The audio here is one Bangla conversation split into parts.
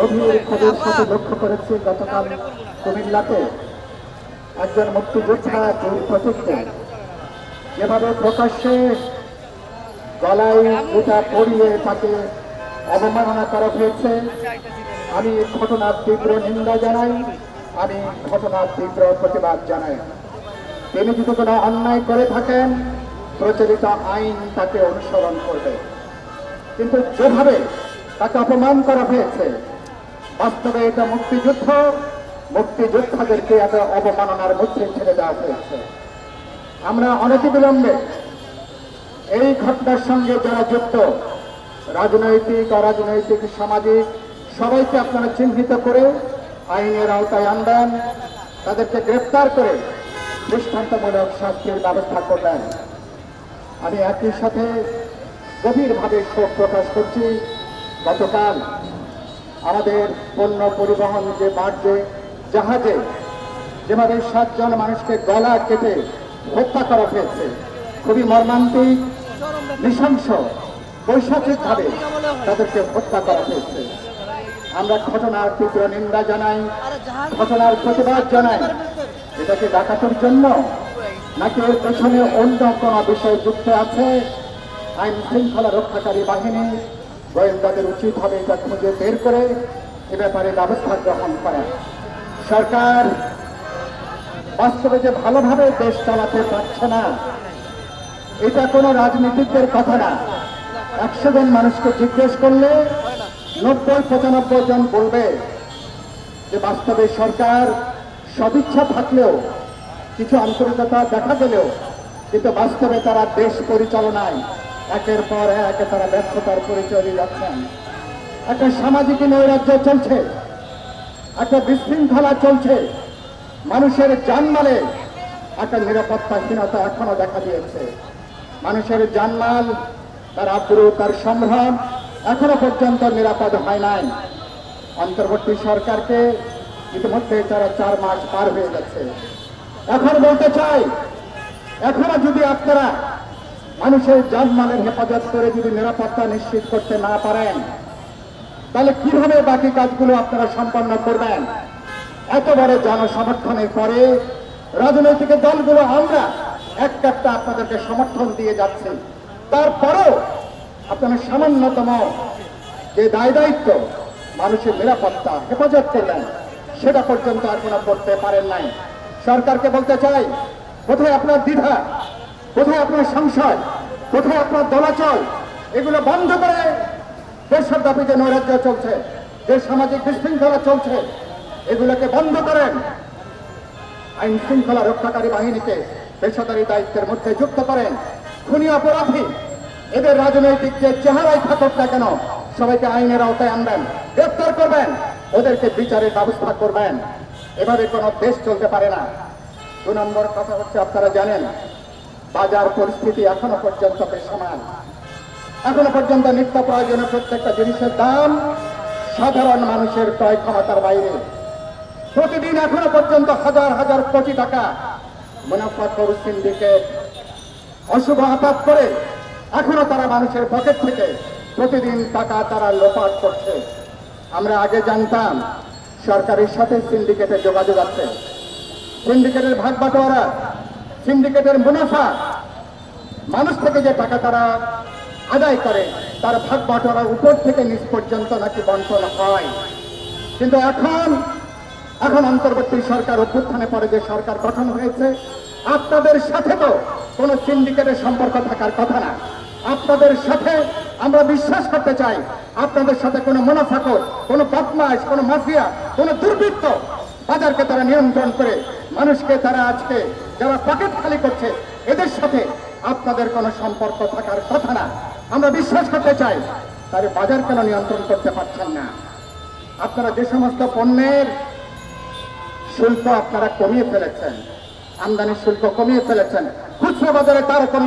গভীর ক্ষোভের সাথে লক্ষ্য করেছি গতকাল কুমিল্লাতে। একজন মুক্তিযোদ্ধা বীর প্রতীককে যেভাবে প্রকাশ্যে গলায় জুতা পরিয়ে তাকে অবমাননা করা হয়েছে আমি ঘটনার তীব্র নিন্দা জানাই। আমি ঘটনার তীব্র প্রতিবাদ জানাই। তিনি যদি কোনো অন্যায় করে থাকেন প্রচলিত আইন তাকে অনুসরণ করবে। কিন্তু যেভাবে তাকে অপমান করা হয়েছে বাস্তবে এটা মুক্তিযুদ্ধ। মুক্তিযোদ্ধাদেরকে এত অবমাননার মধ্যে ছেড়ে দেওয়া হয়েছে। আমরা অনতিবিলম্বে এই ঘটনার সঙ্গে যারা যুক্ত, রাজনৈতিক, অরাজনৈতিক, সামাজিক, সবাইকে আপনারা চিহ্নিত করে আইনের আওতায় আনবেন, তাদেরকে গ্রেপ্তার করে দৃষ্টান্তমূলক শাস্তির ব্যবস্থা করবেন। আমি একই সাথে গভীরভাবে শোক প্রকাশ করছি। গতকাল আমাদের পণ্য পরিবহন যে বাড়ছে, জাহাজে, যেভাবে সাতজন মানুষকে গলা কেটে হত্যা করা হয়েছে, খুবই মর্মান্তিক, নৃশংস বৈশাখিকভাবে তাদেরকে হত্যা করা হয়েছে। আমরা ঘটনার তীব্র নিন্দা জানাই, ঘটনার প্রতিবাদ জানাই। এটাকে ডাকাতের জন্য নাকি এর পেছনে অন্য কোনো বিষয় যুক্ত আছে? আইন শৃঙ্খলা রক্ষাকারী বাহিনী গোয়েন্দাদের উচিত হবে এটা খুঁজে বের করে এ ব্যাপারে ব্যবস্থা গ্রহণ করা। সরকার বাস্তবে যে ভালোভাবে দেশ চালাতে পারছে না, এটা কোনো রাজনীতিকদের কথা না। একশো জন মানুষকে জিজ্ঞেস করলে নব্বই, পঁচানব্বই জন বলবে যে বাস্তবে সরকার সদিচ্ছা থাকলেও, কিছু আন্তরিকতা দেখা গেলেও, কিন্তু বাস্তবে তারা দেশ পরিচালনায় একের পর এক তারা ব্যর্থতার পরিচয় দিয়ে যাচ্ছেন। একটা সামাজিক নৈরাজ্য চলছে, একটা বিশৃঙ্খলা চলছে। মানুষের জানমালে একটা নিরাপত্তাহীনতা এখনও দেখা দিয়েছে। মানুষের জানমাল তার আব্রু, তার সম্ভ্রম এখনও পর্যন্ত নিরাপদ হয় নাই। অন্তর্বর্তী সরকারকে ইতিমধ্যে তারা চার মাস পার হয়ে গেছে। এখন বলতে চাই, এখনও যদি আপনারা মানুষের জানমালের হেফাজত করে যদি নিরাপত্তা নিশ্চিত করতে না পারেন, তাহলে কীভাবে বাকি কাজগুলো আপনারা সম্পন্ন করবেন? এত বড় জনসমর্থনের পরে রাজনৈতিক দলগুলো আমরা একটা একটা আপনাদেরকে সমর্থন দিয়ে যাচ্ছি। তারপরেও আপনারা সামান্যতম যে দায় দায়িত্ব মানুষের নিরাপত্তা হেফাজত করলেন, সেটা পর্যন্ত এখনও করতে পারেন নাই। সরকারকে বলতে চাই কোথায় আপনার দ্বিধা কোথায় আপনার সংশয় কোথায় আপনার দলাচল? এগুলো বন্ধ করে দেশব্যাপী যে নৈরাজ্য চলছে যে সামাজিক বিশৃঙ্খলা চলছে। এগুলোকে বন্ধ করেন। আইন শৃঙ্খলা রক্ষাকারী বাহিনীকে পেশাদারি দায়িত্বের মধ্যে যুক্ত করেন। খুনি অপরাধী। এদের রাজনৈতিক যে চেহারাই থাকুক না কেন, সবাইকে আইনের আওতায় আনবেন, গ্রেপ্তার করবেন। ওদেরকে বিচারের ব্যবস্থা করবেন। এভাবে কোনো দেশ চলতে পারে না। দু নম্বর কথা হচ্ছে, আপনারা জানেন বাজার পরিস্থিতি এখনও পর্যন্ত বেসমান এখনও পর্যন্ত নিত্য প্রয়োজনীয় প্রত্যেকটা জিনিসের দাম সাধারণ মানুষের ক্রয় ক্ষমতার বাইরে। প্রতিদিন এখনও পর্যন্ত হাজার হাজার কোটি টাকা মুনাফাখোর সিন্ডিকেট। অশুভ আপাত করে এখনও তারা মানুষের পকেট থেকে প্রতিদিন টাকা তারা লোপাট করছে। আমরা আগে জানতাম সরকারের সাথে সিন্ডিকেটের যোগাযোগ আছে। সিন্ডিকেটের ভাগ বাটোয়ারা সিন্ডিকেটের মুনাফা। মানুষ থেকে যে টাকা তারা আদায় করে, তার ভাগ বাটোয়ারার উপর থেকে নিচ পর্যন্ত নাকি বন্টন হয়। কিন্তু এখন এখন অন্তর্বর্তী সরকার অভ্যুত্থানে পরে যে সরকার গঠন হয়েছে, আপনাদের সাথে তো কোনো সিন্ডিকেটের সম্পর্ক থাকার কথা না। আপনাদের সাথে আমরা বিশ্বাস করতে চাই, আপনাদের সাথে কোনো মুনাফাকর কোনো বদমাস কোনো মাফিয়া, কোনো দুর্বৃত্ত বাজারকে তারা নিয়ন্ত্রণ করে, মানুষকে তারা আজকে যারা পকেট খালি করছে, এদের সাথে আপনাদের কোনো সম্পর্ক থাকার কথা না। আমরা বিশ্বাস করতে চাই, তার বাজার কেন নিয়ন্ত্রণ করতে পারছেন না? আপনারা যে সমস্ত পণ্যের শুল্ক আপনারা কমিয়ে ফেলেছেন আমদানি শুল্ক কমিয়ে ফেলেছেন, খুচরা বাজারে তার কোনো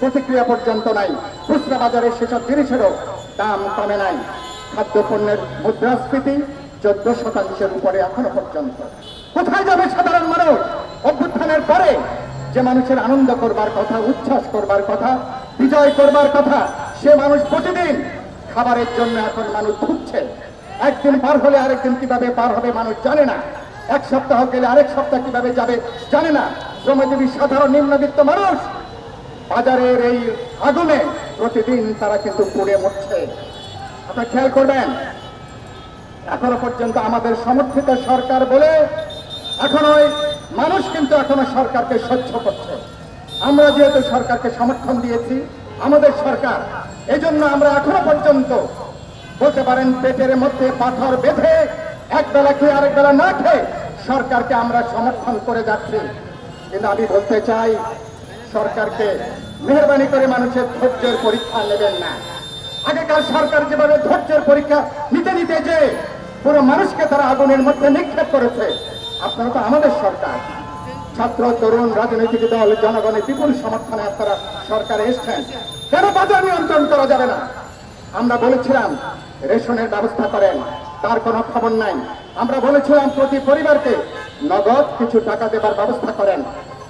প্রতিক্রিয়া পর্যন্ত নাই। খুচরা বাজারে সেসব জিনিসেরও দাম কমে নাই। খাদ্যপণ্যের মুদ্রাস্ফীতি চোদ্দ শতাংশের উপরে এখনও পর্যন্ত। কোথায় যাবে সাধারণ মানুষ? অভ্যুত্থানের পরে যে মানুষের আনন্দ করবার কথা, উচ্ছ্বাস করবার কথা, বিজয় করবার কথা, সে মানুষ প্রতিদিন খাবারের জন্য এখন মানুষ ধুচ্ছে একদিন পার হলে আরেকদিন কীভাবে পার হবে মানুষ জানে না। এক সপ্তাহ গেলে আরেক সপ্তাহ কীভাবে যাবে জানে না। শ্রমজীবী, সাধারণ, নিম্নবিত্ত মানুষ বাজারের এই আগুনে প্রতিদিন তারা কিন্তু পুড়ে মরছে। আপনারা খেয়াল করবেন, এখনও পর্যন্ত আমাদের সমর্থিত সরকার বলে এখনও মানুষ কিন্তু এখনও সরকারকে সহ্য করছে। আমরা যেহেতু সরকারকে সমর্থন দিয়েছি, আমাদের সরকার, এজন্য আমরা এখনও পর্যন্ত বলতে পারেন পেটের মধ্যে পাথর বেঁধে এক বেলা খেয়ে আরেক বেলা না খেয়ে সরকারকে আমরা সমর্থন করে যাচ্ছি। কিন্তু আমি বলতে চাই, সরকারকে মেহরবানি করে মানুষের ধৈর্যের পরীক্ষা নেবেন না। আগেকার সরকার যেভাবে ধৈর্যের পরীক্ষা নিতে নিতে যে পুরো মানুষকে তারা আগুনের মধ্যে নিক্ষেপ করেছে আপনারা তো আমাদের সরকার। ছাত্র, তরুণ, রাজনৈতিক দল জনগণের বিপুল সমর্থনে আপনারা সরকারে এসছেন। কেন বাজার নিয়ন্ত্রণ করা যাবে না? আমরা বলেছিলাম, রেশনের ব্যবস্থা করেন, তার কোনো খবর নাই। আমরা বলেছিলাম, প্রতি পরিবারকে নগদ কিছু টাকা দেবার ব্যবস্থা করেন,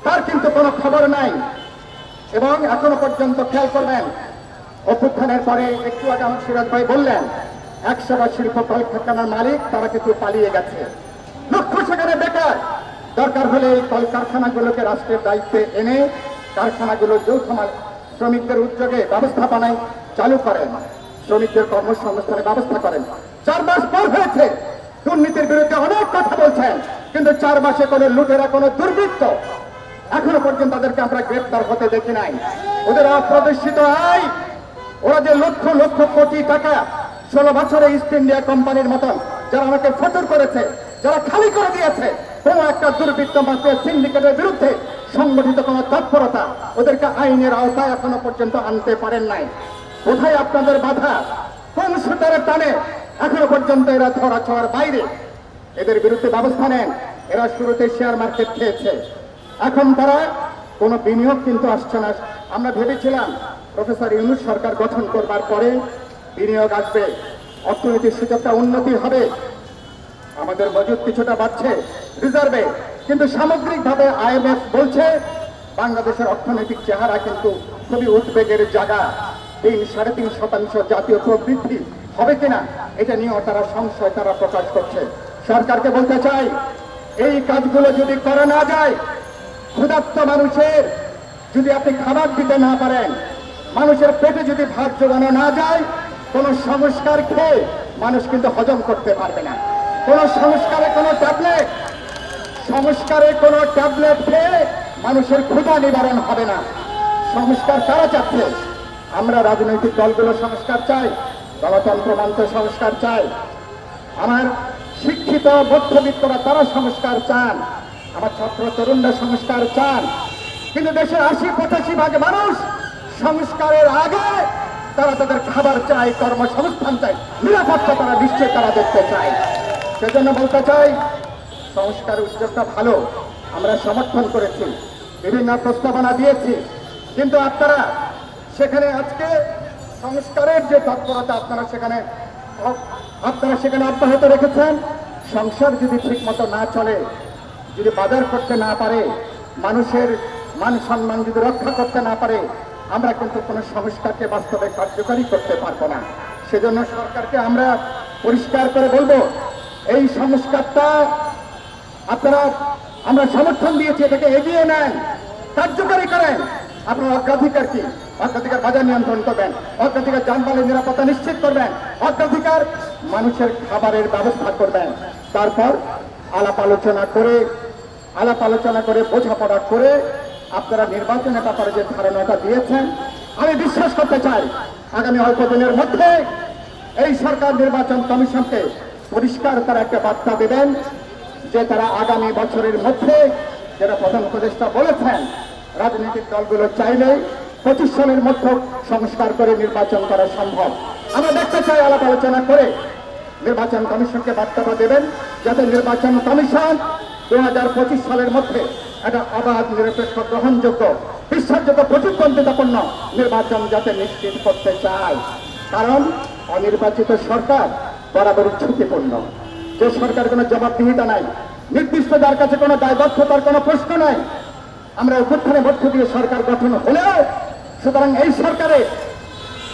তার কিন্তু কোনো খবর নাই। এবং এখনও পর্যন্ত খেয়াল করবেন, অভ্যুত্থানের পরে একটু আগে আমার সিরাজ ভাই বললেন একশো বা শিল্প কলকারখানার মালিক, তারা কিন্তু পালিয়ে গেছে। লক্ষ সেখানে বেকার। দরকার হলে এই কলকারখানাগুলোকে রাষ্ট্রের দায়িত্বে এনে কারখানাগুলো যৌথ শ্রমিকদের উদ্যোগে ব্যবস্থাপনায় চালু করেন। শ্রমিকদের কর্মসংস্থানের ব্যবস্থা করেন। চার মাস পর হয়েছে। দুর্নীতির বিরুদ্ধে অনেক কথা বলছেন। কিন্তু চার মাসে কোনো লুটেরা, কোনো দুর্বৃত্ত এখনও পর্যন্ত তাদেরকে আমরা গ্রেপ্তার হতে দেখি নাই। ওদের অপ্রদর্শিত আয়, ওরা যে লক্ষ লক্ষ কোটি টাকা ষোলো বছরে ইস্ট ইন্ডিয়া কোম্পানির মতন, যারা আমাকে ফটর করেছে যারা খালি করে দিয়েছে, কোন একটা দুর্বৃত্ত মাসের সিন্ডিকেটের বিরুদ্ধে সংগঠিত কোন তৎপরতা ওদেরকে আইনের আওতায় এখনও পর্যন্ত আনতে পারেন নাই। কোথায় আপনাদের বাধা? কোন সুতারের টানে? এখনও পর্যন্ত এরা ধরা ছোঁয়ার বাইরে। এদের বিরুদ্ধে ব্যবস্থা নেন। এরা শুরুতে শেয়ার মার্কেট খেয়েছে। এখন তারা কোনো বিনিয়োগ কিন্তু আসছে না। আমরা ভেবেছিলাম, প্রফেসর ইউনুস সরকার গঠন করবার পরে বিনিয়োগ আসবে। অর্থনৈতিক সূচকটা উন্নতি হবে। আমাদের মজুদ কিছুটা বাড়ছে রিজার্ভে কিন্তু সামগ্রিকভাবে আইএমএফ বলছে, বাংলাদেশের অর্থনৈতিক চেহারা কিন্তু খুবই উদ্বেগের জায়গা। তিন সাড়ে তিন শতাংশ জাতীয় প্রবৃদ্ধি হবে কিনা, এটা নিয়েও তারা সংশয় তারা প্রকাশ করছে। সরকারকে বলতে চাই, এই কাজগুলো যদি করা না যায়, ক্ষুধার্ত মানুষের যদি আপনি খাবার দিতে না পারেন, মানুষের পেটে যদি ভাত জোগানো না যায়, কোন সংস্কার খেয়ে মানুষ কিন্তু হজম করতে পারবে না। কোন সংস্কারে কোনো ট্যাবলেট? সংস্কারে কোনো ট্যাবলেট খেয়ে মানুষের ক্ষুধা নিবারণ হবে না। সংস্কার কারা চাচ্ছে? আমরা রাজনৈতিক দলগুলো সংস্কার চাই, গণতন্ত্র মান্ত সংস্কার চাই। আমার শিক্ষিত, মধ্যবিত্তরা তারা সংস্কার চান। আমার ছাত্র তরুণরা সংস্কার চান। কিন্তু দেশের আশি, পঁচাশি ভাগ মানুষ সংস্কারের আগে তারা তাদের খাবার চায়, কর্মসংস্থান চায়। নিরাপত্তা তারা নিশ্চয় তারা দেখতে চায়। সেজন্য বলতে চাই, সংস্কার উদ্যোগটা ভালো, আমরা সমর্থন করেছি, বিভিন্ন প্রস্তাবনা দিয়েছি। কিন্তু আপনারা সেখানে আজকে সংস্কারের যে তৎপরতা আপনারা সেখানে আপনারা সেখানে অব্যাহত রেখেছেন, সংসার যদি ঠিক মতো না চলে, যদি বাজার করতে না পারে, মানুষের মান সম্মান যদি রক্ষা করতে না পারে, আমরা কিন্তু কোনো সংস্কারকে বাস্তবে কার্যকরী করতে পারব না। সেজন্য সরকারকে আমরা পরিষ্কার করে বলব এই সংস্কারটা আপনারা, আমরা সমর্থন দিয়েছি, এটাকে এগিয়ে নেন। কার্যকরী করেন। আপনার অগ্রাধিকার কি? অগ্রাধিকার বাজার নিয়ন্ত্রণ করবেন। অগ্রাধিকার যানবাহনের নিরাপত্তা নিশ্চিত করবেন। অগ্রাধিকার মানুষের খাবারের ব্যবস্থা করবেন। তারপর আলাপ আলোচনা করে, আলাপ আলোচনা করে, বোঝাপড়া করে আপনারা নির্বাচনের ব্যাপারে যে ধারণাটা দিয়েছেন, আমি বিশ্বাস করতে চাই, আগামী অল্প দিনের মধ্যে এই সরকার নির্বাচন কমিশনকে পরিষ্কার তারা একটা বার্তা দেবেন যে তারা আগামী বছরের মধ্যে যারা প্রধান উপদেষ্টা বলেছেন, রাজনৈতিক দলগুলো চাইলে পঁচিশ সালের মধ্যে সংস্কার করে নির্বাচন করা সম্ভব। আমরা দেখতে চাই আলাপ আলোচনা করে নির্বাচন কমিশনকে বার্তাটা দেবেন যাতে নির্বাচন কমিশন দু হাজার পঁচিশ সালের মধ্যে একটা অবাধ, নিরপেক্ষ, গ্রহণযোগ্য, বিশ্বাসযোগ্য, প্রতিদ্বন্দ্বিতাপূর্ণ নির্বাচন যাতে নিশ্চিত করতে চায়। কারণ অনির্বাচিত সরকার বরাবরই ঝুঁকিপূর্ণ। যে সরকার কোনো জবাবদিহিতা নাই, নির্দিষ্ট যার কাছে কোনো দায়বদ্ধতার কোনো প্রশ্ন নাই, আমরা উত্থানের মধ্য দিয়ে সরকার গঠন হলেও, সুতরাং এই সরকারে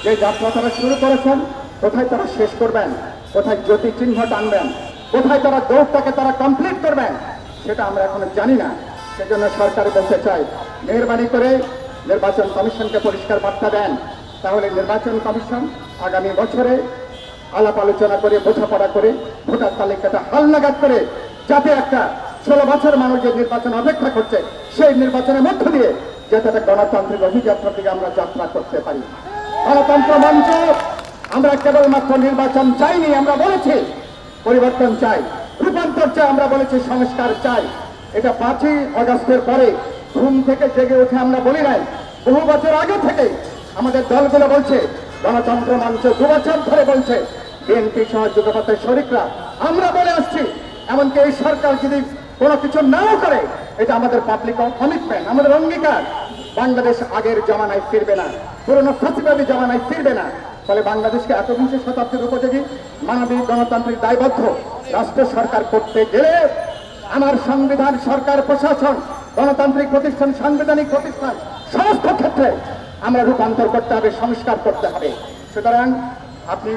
যে যাত্রা তারা শুরু করেছেন, কোথায় তারা শেষ করবেন, কোথায় জ্যোতি চিহ্ন টানবেন, কোথায় তারা দৌড়টাকে তারা কমপ্লিট করবেন, সেটা আমরা এখনও জানি না। সেজন্য সরকার বলতে চাই, মেহরবানি করে নির্বাচন কমিশনকে পরিষ্কার বার্তা দেন। তাহলে নির্বাচন কমিশন আগামী বছরে আলাপ আলোচনা করে, বোঝাপড়া করে, ভোটার তালিকাটা হালনাগাদ করে, যাতে একটা ষোলো বছর মানুষ যে নির্বাচন অপেক্ষা করছে, সেই নির্বাচনের মধ্য দিয়ে যাতে একটা গণতান্ত্রিক অভিযাত্রা থেকে আমরা যাত্রা করতে পারি। গণতন্ত্র মঞ্চ, আমরা কেবলমাত্র নির্বাচন চাইনি, আমরা বলেছি, পরিবর্তন চাই। রূপান্তর চাই, আমরা বলেছি, সংস্কার চাই। এটা পাঁচই অগস্টের পরে ঘুম থেকে জেগে উঠে আমরা বলি নাই। বহু বছর আগে থেকে আমাদের দলগুলো বলছে গণতন্ত্র মঞ্চ দু বছর ধরে বলছে, বিএনপি সহ যুগপথের শরিকরা আমরা বলে আসছি, এমনকি এই সরকার যদি কোনো কিছু নাও করে, এটা আমাদের পাবলিক কমিটমেন্ট আমাদের অঙ্গীকার। বাংলাদেশ আগের জমানায় ফিরবে না, পুরনো ফসিবাদী জমানায় ফিরবে না। ফলে বাংলাদেশকে একবিংশ শতাব্দীর উপযোগী, মানবিক গণতান্ত্রিক দায়বদ্ধ রাষ্ট্র সরকার করতে গেলে আমার সংবিধান, সরকার, প্রশাসন, গণতান্ত্রিক প্রতিষ্ঠান, সাংবিধানিক প্রতিষ্ঠান, সমস্ত ক্ষেত্রে আমরা রূপান্তর করতে হবে সংস্কার করতে হবে। সুতরাং আপনি